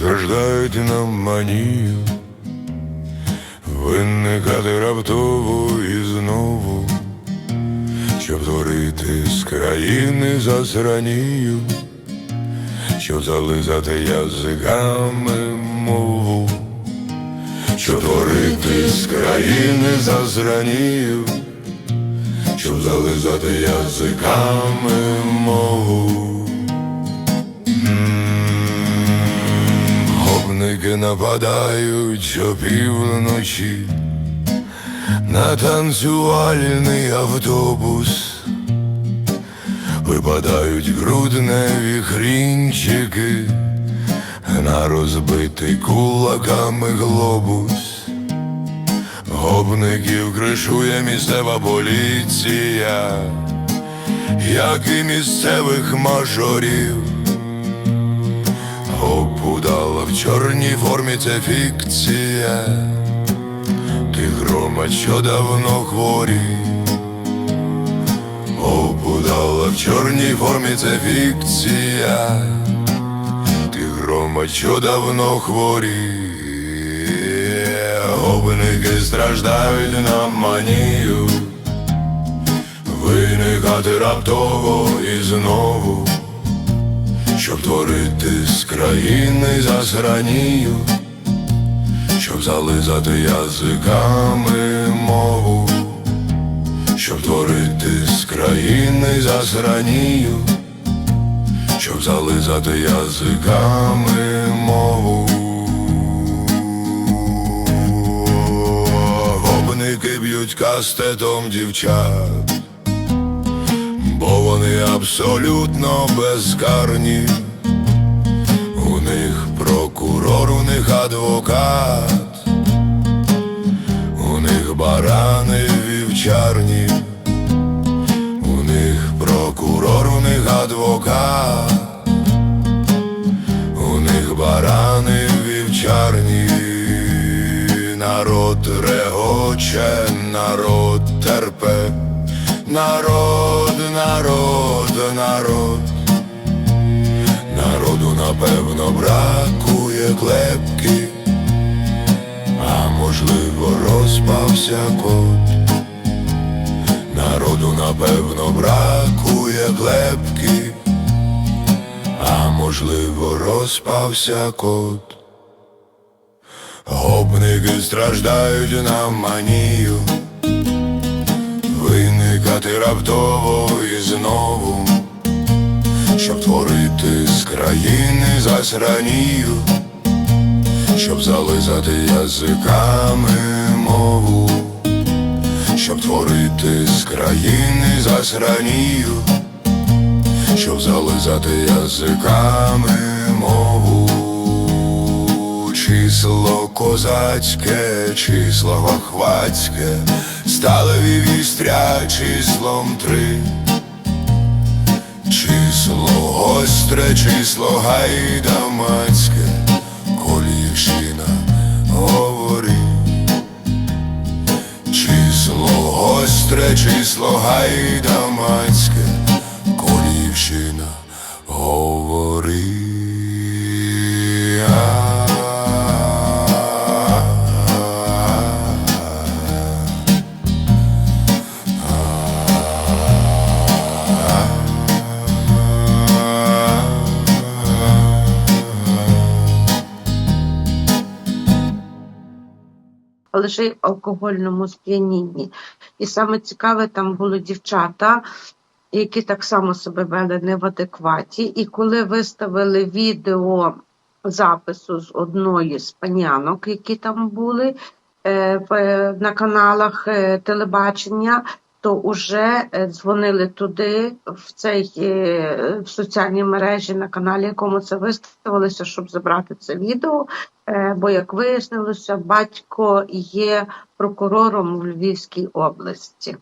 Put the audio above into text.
страждають на манію, виникати раптово і знову, щоб творити з країни засранію, щоб зализати язиками мову, щоб творити з країни засранію, щоб зализати язиками мову. Нападають опівночі на танцювальний автобус, випадають грудневі хрінчики на розбитий кулаками глобус. Гопників кришує місцева поліція, як і місцевих мажорів. Опудала в чорній формі це фікція, ти грома, що давно хворі. Опудала в чорній формі це фікція, ти грома, що давно хворі. Гопники страждають на манію, виникати раптово і знову щоб творити з країни засранію, щоб зализати язиками мову, щоб творити з країни засранію, щоб зализати язиками мову. Гопники б'ють кастетом дівчат абсолютно безкарні. У них прокурор, у них адвокат, у них барани вівчарні, у них прокурор, у них адвокат, у них барани вівчарні, народ регоче, народ терпе. Народ, народ, народ, народу напевно бракує клепки, а можливо розпався кот. Народу напевно бракує клепки, а можливо розпався кот. Гопники страждають на манію виникати раптово і знову, щоб творити з країни засранію, щоб зализати язиками мову, щоб творити з країни засранію, щоб зализати язиками мову. Число козацьке, число гохвацьке, сталеві вістря числом три, число гостре, число гайдамацьке, колівщина говори, число гостре, число гайдамацьке, колівщина говори. Й в алкогольному сп'янінні. І саме цікаве, там були дівчата, які так само себе вели не в адекваті. І коли виставили відео запису з одної з панянок, які там були е, на каналах е, телебачення, то вже е, дзвонили туди, в цей е, в соціальній мережі на каналі, якому це виставилося, щоб забрати це відео. Е, Бо, як вияснилося, батько є прокурором в Львівській області.